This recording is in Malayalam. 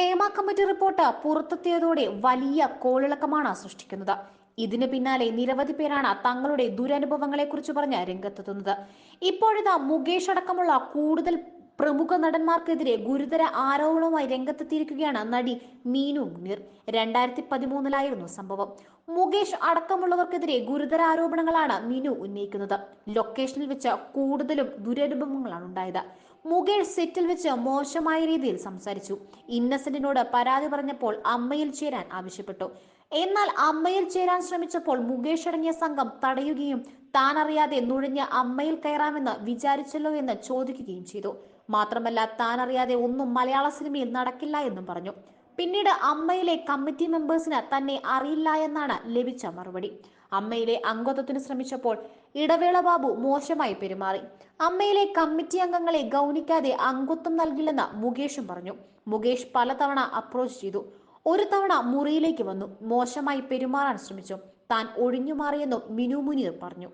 ഹേമ കമ്മിറ്റി റിപ്പോർട്ട് പുറത്തെത്തിയതോടെ വലിയ കോളിളക്കമാണ് സൃഷ്ടിക്കുന്നത്. ഇതിന് പിന്നാലെ നിരവധി പേരാണ് തങ്ങളുടെ ദുരനുഭവങ്ങളെക്കുറിച്ച് പറഞ്ഞ് രംഗത്തെത്തുന്നത്. ഇപ്പോഴിതാ മുകേഷ് അടക്കമുള്ള കൂടുതൽ പ്രമുഖ നടന്മാർക്കെതിരെ ഗുരുതര ആരോപണവുമായി രംഗത്തെത്തിയിരിക്കുകയാണ് നടി മീനു മുനീർ. രണ്ടായിരത്തി പതിമൂന്നിലായിരുന്നു സംഭവം. മുകേഷ് അടക്കമുള്ളവർക്കെതിരെ ഗുരുതര ആരോപണങ്ങളാണ് മീനു ഉന്നയിക്കുന്നത്. ലൊക്കേഷനിൽ വെച്ച് കൂടുതലും ദുരനുഭവങ്ങളാണ് ഉണ്ടായത്. മുകേഷ് സെറ്റിൽ വെച്ച് മോശമായ രീതിയിൽ സംസാരിച്ചു. ഇന്നസെന്റിനോട് പരാതി പറഞ്ഞപ്പോൾ അമ്മയിൽ ചേരാൻ ആവശ്യപ്പെട്ടു. എന്നാൽ അമ്മയിൽ ചേരാൻ ശ്രമിച്ചപ്പോൾ മുകേഷ് അടങ്ങിയ സംഘം തടയുകയും താൻ അറിയാതെ നുഴഞ്ഞ് അമ്മയിൽ കയറാമെന്ന് വിചാരിച്ചല്ലോ എന്ന് ചോദിക്കുകയും ചെയ്തു. മാത്രമല്ല താൻ അറിയാതെ ഒന്നും മലയാള സിനിമയിൽ നടക്കില്ല എന്നും പറഞ്ഞു. പിന്നീട് അമ്മയിലെ കമ്മിറ്റി മെമ്പേഴ്സിന് തന്നെ അറിയില്ല എന്നാണ് ലഭിച്ച മറുപടി. അമ്മയിലെ അംഗത്വത്തിന് ശ്രമിച്ചപ്പോൾ ഇടവേള ബാബു മോശമായി പെരുമാറി. അമ്മയിലെ കമ്മിറ്റി അംഗങ്ങളെ ഗൗനിക്കാതെ അംഗത്വം നൽകില്ലെന്ന് മുകേഷും പറഞ്ഞു. മുകേഷ് പലതവണ അപ്രോച്ച് ചെയ്തു. ഒരു തവണ മുറിയിലേക്ക് വന്നു. മോശമായി പെരുമാറാൻ ശ്രമിച്ചു. താൻ ഒഴിഞ്ഞു മാറിയെന്നും മിനു മുനീർ പറഞ്ഞു.